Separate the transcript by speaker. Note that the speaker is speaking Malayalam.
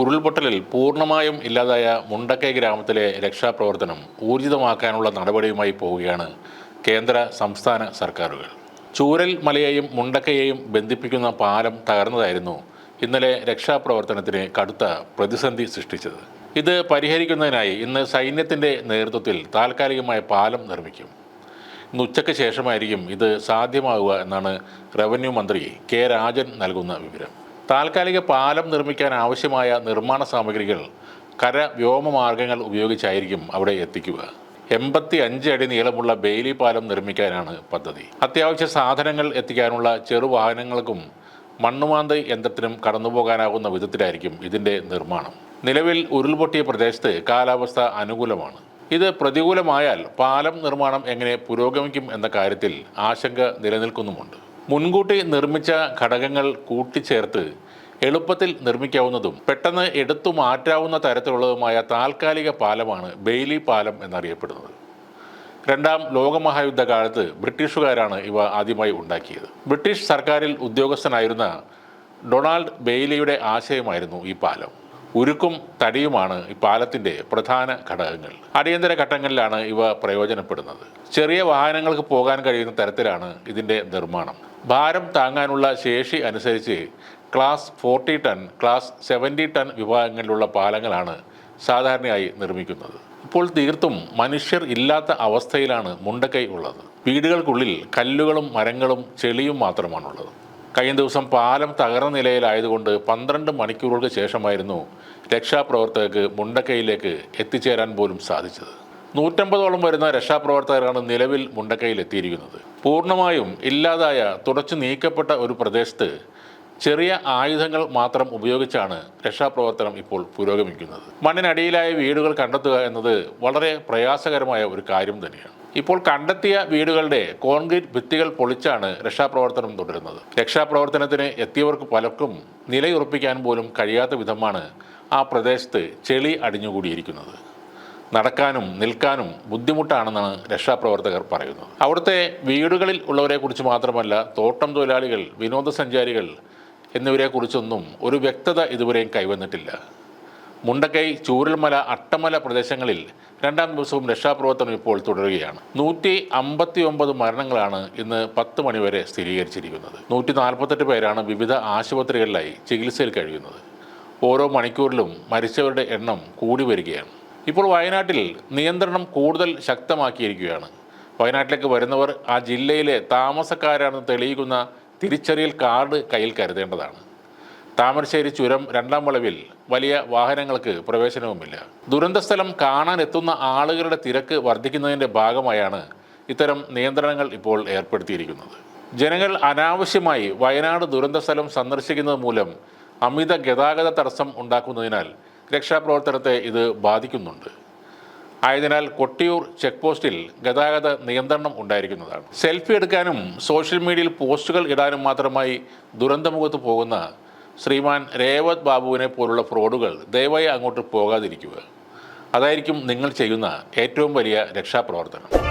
Speaker 1: ഉരുൾപൊട്ടലിൽ പൂർണമായും ഇല്ലാതായ മുണ്ടക്കൈ ഗ്രാമത്തിലെ രക്ഷാപ്രവർത്തനം ഊർജിതമാക്കാനുള്ള നടപടിയുമായി പോവുകയാണ് കേന്ദ്ര സംസ്ഥാന സർക്കാരുകൾ. ചൂരൽ മലയെയും മുണ്ടക്കയെയും ബന്ധിപ്പിക്കുന്ന പാലം തകർന്നതായിരുന്നു ഇന്നലെ രക്ഷാപ്രവർത്തനത്തിന് കടുത്ത പ്രതിസന്ധി സൃഷ്ടിച്ചത്. ഇത് പരിഹരിക്കുന്നതിനായി ഇന്ന് സൈന്യത്തിന്റെ നേതൃത്വത്തിൽ താൽക്കാലികമായ പാലം നിർമ്മിക്കും. ഇന്ന് ഉച്ചയ്ക്ക് ശേഷമായിരിക്കും ഇത് സാധ്യമാവുക എന്നാണ് റവന്യൂ മന്ത്രി കെ രാജൻ നൽകുന്ന വിവരം. താൽക്കാലിക പാലം നിർമ്മിക്കാൻ ആവശ്യമായ നിർമ്മാണ സാമഗ്രികൾ കര വ്യോമ മാർഗങ്ങൾ ഉപയോഗിച്ചായിരിക്കും അവിടെ എത്തിക്കുക. എൺപത്തി അഞ്ച് അടി നീളമുള്ള ബെയിലി പാലം നിർമ്മിക്കാനാണ് പദ്ധതി. അത്യാവശ്യ സാധനങ്ങൾ എത്തിക്കാനുള്ള ചെറുവാഹനങ്ങൾക്കും മണ്ണുമാന്ത് യന്ത്രത്തിനും കടന്നുപോകാനാകുന്ന വിധത്തിലായിരിക്കും ഇതിന്റെ നിർമ്മാണം. നിലവിൽ ഉരുൾപൊട്ടിയ പ്രദേശത്ത് കാലാവസ്ഥ അനുകൂലമാണ്. ഇത് പ്രതികൂലമായാൽ പാലം നിർമ്മാണം എങ്ങനെ പുരോഗമിക്കും എന്ന കാര്യത്തിൽ ആശങ്ക നിലനിൽക്കുന്നുമുണ്ട്. മുൻകൂട്ടി നിർമ്മിച്ച ഘടകങ്ങൾ കൂട്ടിച്ചേർത്ത് എളുപ്പത്തിൽ നിർമ്മിക്കാവുന്നതും പെട്ടെന്ന് എടുത്തു മാറ്റാവുന്ന തരത്തിലുള്ളതുമായ താൽക്കാലിക പാലമാണ് ബെയ്ലി പാലം എന്നറിയപ്പെടുന്നത്. രണ്ടാം ലോകമഹായുദ്ധ കാലത്ത് ബ്രിട്ടീഷുകാരാണ് ഇവ ആദ്യമായി ഉണ്ടാക്കിയത്. ബ്രിട്ടീഷ് സർക്കാരിൽ ഉദ്യോഗസ്ഥനായിരുന്ന ഡൊണാൾഡ് ബെയ്ലിയുടെ ആശയമായിരുന്നു ഈ പാലം. ഉരുക്കും തടിയുമാണ് ഈ പാലത്തിന്റെ പ്രധാന ഘടകങ്ങൾ. അടിയന്തര ഘട്ടങ്ങളിലാണ് ഇവ പ്രയോജനപ്പെടുന്നത്. ചെറിയ വാഹനങ്ങൾക്ക് പോകാൻ കഴിയുന്ന തരത്തിലാണ് ഇതിന്റെ നിർമ്മാണം. ഭാരം താങ്ങാനുള്ള ശേഷി അനുസരിച്ച് class forty ton class seventy ton വിഭാഗങ്ങളിലുള്ള പാലങ്ങളാണ് സാധാരണയായി നിർമ്മിക്കുന്നത്. ഇപ്പോൾ തീർത്തും മനുഷ്യർ ഇല്ലാത്ത അവസ്ഥയിലാണ് മുണ്ടക്കൈ ഉള്ളത്. വീടുകൾക്കുള്ളിൽ കല്ലുകളും മരങ്ങളും ചെളിയും മാത്രമാണുള്ളത്. കഴിഞ്ഞ ദിവസം പാലം തകർന്ന നിലയിലായതുകൊണ്ട് പന്ത്രണ്ട് മണിക്കൂറുകൾക്ക് ശേഷമായിരുന്നു രക്ഷാപ്രവർത്തകർക്ക് മുണ്ടക്കൈയിലേക്ക് എത്തിച്ചേരാൻ പോലും സാധിച്ചത്. നൂറ്റമ്പതോളം വരുന്ന രക്ഷാപ്രവർത്തകരാണ് നിലവിൽ മുണ്ടക്കൈയിൽ എത്തിയിരിക്കുന്നത് പൂർണമായും ഇല്ലാതായ തുടച്ചു നീക്കപ്പെട്ട ഒരു പ്രദേശത്ത് ചെറിയ ആയുധങ്ങൾ മാത്രം ഉപയോഗിച്ചാണ് രക്ഷാപ്രവർത്തനം ഇപ്പോൾ പുരോഗമിക്കുന്നത്. മണ്ണിനടിയിലായ വീടുകൾ കണ്ടെത്തുക എന്നത് വളരെ പ്രയാസകരമായ ഒരു കാര്യം തന്നെയാണ്. ഇപ്പോൾ കണ്ടെത്തിയ വീടുകളുടെ കോൺക്രീറ്റ് ഭിത്തികൾ പൊളിച്ചാണ് രക്ഷാപ്രവർത്തനം തുടരുന്നത്. രക്ഷാപ്രവർത്തനത്തിന് എത്തിയവർക്ക് പലർക്കും നിലയുറപ്പിക്കാൻ പോലും കഴിയാത്ത വിധമാണ് ആ പ്രദേശത്ത് ചെളി അടിഞ്ഞുകൂടിയിരിക്കുന്നത്. നടക്കാനും നിൽക്കാനും ബുദ്ധിമുട്ടാണെന്നാണ് രക്ഷാപ്രവർത്തകർ പറയുന്നത്. അവിടുത്തെ വീടുകളിൽ ഉള്ളവരെ കുറിച്ച് മാത്രമല്ല തോട്ടം തൊഴിലാളികൾ വിനോദസഞ്ചാരികൾ എന്നിവരെക്കുറിച്ചൊന്നും ഒരു വ്യക്തത ഇതുവരെയും കൈവന്നിട്ടില്ല. മുണ്ടക്കൈ ചൂരൽമല അട്ടമല പ്രദേശങ്ങളിൽ രണ്ടാം ദിവസവും രക്ഷാപ്രവർത്തനം ഇപ്പോൾ തുടരുകയാണ്. നൂറ്റി അമ്പത്തി ഒമ്പത് മരണങ്ങളാണ് ഇന്ന് പത്ത് മണിവരെ സ്ഥിരീകരിച്ചിരിക്കുന്നത്. നൂറ്റി നാൽപ്പത്തെട്ട് പേരാണ് വിവിധ ആശുപത്രികളിലായി ചികിത്സയിൽ കഴിയുന്നത്. ഓരോ മണിക്കൂറിലും മരിച്ചവരുടെ എണ്ണം കൂടി വരികയാണ്. ഇപ്പോൾ വയനാട്ടിൽ നിയന്ത്രണം കൂടുതൽ ശക്തമാക്കിയിരിക്കുകയാണ്. വയനാട്ടിലേക്ക് വരുന്നവർ ആ ജില്ലയിലെ താമസക്കാരാണെന്ന് തെളിയിക്കുന്ന തിരിച്ചറിയൽ കാർഡ് കയ്യിൽ കരുതേണ്ടതാണ്. താമരശ്ശേരി ചുരം രണ്ടാം വളവിൽ വലിയ വാഹനങ്ങൾക്ക് പ്രവേശനവുമില്ല. ദുരന്തസ്ഥലം കാണാൻ എത്തുന്ന ആളുകളുടെ തിരക്ക് വർദ്ധിക്കുന്നതിന്റെ ഭാഗമായാണ് ഇത്തരം നിയന്ത്രണങ്ങൾ ഇപ്പോൾ ഏർപ്പെടുത്തിയിരിക്കുന്നത്. ജനങ്ങൾ അനാവശ്യമായി വയനാട് ദുരന്തസ്ഥലം സന്ദർശിക്കുന്നത് മൂലം അമിത ഗതാഗത തടസ്സം ഉണ്ടാക്കുന്നതിനാൽ രക്ഷാപ്രവർത്തനത്തെ ഇത് ബാധിക്കുന്നുണ്ട്. ആയതിനാൽ കൊട്ടിയൂർ ചെക്ക് പോസ്റ്റിൽ ഗതാഗത നിയന്ത്രണം ഉണ്ടായിരിക്കുന്നതാണ്. സെൽഫി എടുക്കാനും സോഷ്യൽ മീഡിയയിൽ പോസ്റ്റുകൾ ഇടാനും മാത്രമായി ദുരന്തമുഖത്ത് പോകുന്ന ശ്രീമാൻ രേവത് ബാബുവിനെ പോലുള്ള ഫ്രോഡുകൾ ദയവായി അങ്ങോട്ട് പോകാതിരിക്കുക. അതായിരിക്കും നിങ്ങൾ ചെയ്യുന്ന ഏറ്റവും വലിയ രക്ഷാപ്രവർത്തനം.